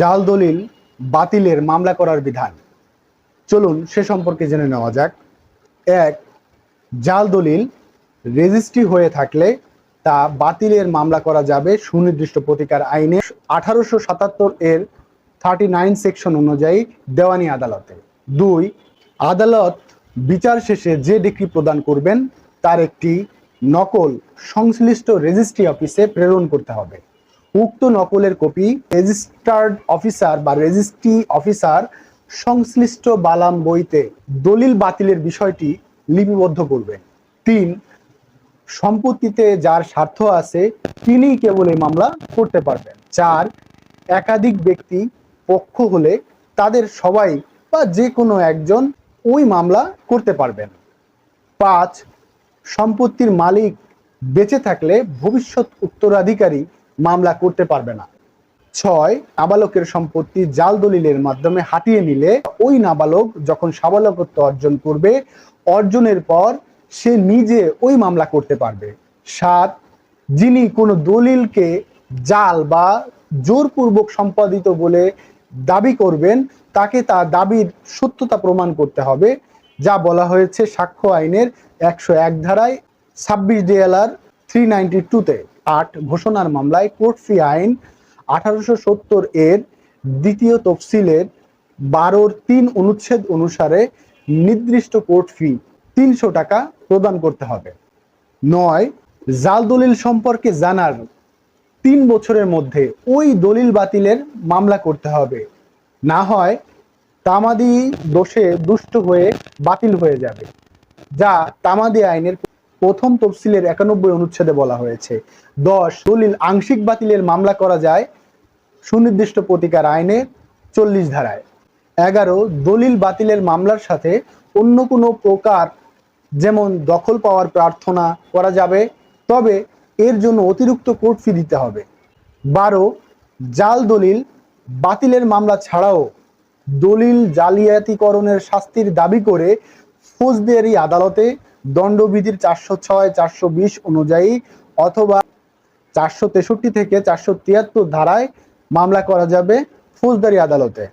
জাল দলিল বাতিলের মামলা করার বিধান। চলুন সে সম্পর্কে জেনে নেওয়া যাক। এক, জাল দলিল রেজিস্ট্রি হয়ে থাকলে তা বাতিলের মামলা করা যাবে সুনির্দিষ্ট প্রতিকার আইনে আঠারোশো সাতাত্তর এর থার্টি নাইন সেকশন অনুযায়ী দেওয়ানি আদালতে। দুই, আদালত বিচার শেষে যে ডিগ্রি প্রদান করবেন তার একটি নকল সংশ্লিষ্ট রেজিস্ট্রি অফিসে প্রেরণ করতে হবে। উক্ত নকলের কপি রেজিস্টার্ড অফিসার বা রেজিস্ট্রি অফিসার সংশ্লিষ্ট বালাম বইতে দলিল বাতিলের বিষয়টি লিপিবদ্ধ করবেন তিন, সম্পত্তিতে যার স্বার্থ আছে তিনি কেবল এই মামলা করতে পারবেন। চার, একাধিক ব্যক্তি পক্ষ হলে তাদের সবাই বা যে কোনো একজন ওই মামলা করতে পারবেন। পাঁচ, সম্পত্তির মালিক বেঁচে থাকলে ভবিষ্যৎ উত্তরাধিকারী মামলা করতে পারবে না। ছয়, নাবালকের সম্পত্তি জাল দলিলের মাধ্যমে হাতিয়ে নিলে ওই নাবালক যখন সাবালকত্ব অর্জন করবে, অর্জনের পর সে নিজে ওই মামলা করতে পারবে। সাত, যিনি কোনো দলিলকে জাল বা জোরপূর্বক সম্পাদিত বলে দাবি করবেন, তাকে তার দাবির সত্যতা প্রমাণ করতে হবে। যা বলা হয়েছে সাক্ষ্য আইনের একশো এক ধারায় ছাব্বিশ ডিএলআর থ্রি নাইনটি টুতে আট ঘোষণার মামলায় কোর্ট ফি আইন আঠারোশো সত্তর এর দ্বিতীয় তফসিলের বারোর তিন অনুচ্ছেদ অনুসারে নির্দিষ্ট কোর্ট ফি তিনশো টাকা প্রদান করতে হবে। নয়, জাল দলিল সম্পর্কে জানার তিন বছরের মধ্যে ওই দলিল বাতিলের মামলা করতে হবে। না হয় তামাদি দোষে দুষ্ট হয়ে বাতিল হয়ে যাবে, যা তামাদি আইনের প্রথম তফসিলের একানব্বই অনুচ্ছেদে বলা হয়েছে। দশ, দলিল আংশিক বাতিলের মামলা করা যায় সুনির্দিষ্ট প্রতিকার আইনে চল্লিশ ধারায়। এগারো, দলিল বাতিলের মামলার সাথে অন্য কোনো প্রকার যেমন দখল পাওয়ার প্রার্থনা করা যাবে, তবে এর জন্য অতিরিক্ত কোর্ট ফি দিতে হবে। বারো, জাল দলিল বাতিলের মামলা ছাড়াও দলিল জালিয়াতিকরণের শাস্তির দাবি করে ফৌজদারি আদালতে দণ্ডবিধির চারশো ছয়, চারশো বিশ অনুযায়ী অথবা চারশো তেষট্টি থেকে চারশো তিয়াত্তর ধারায় মামলা করা যাবে ফৌজদারি আদালতে।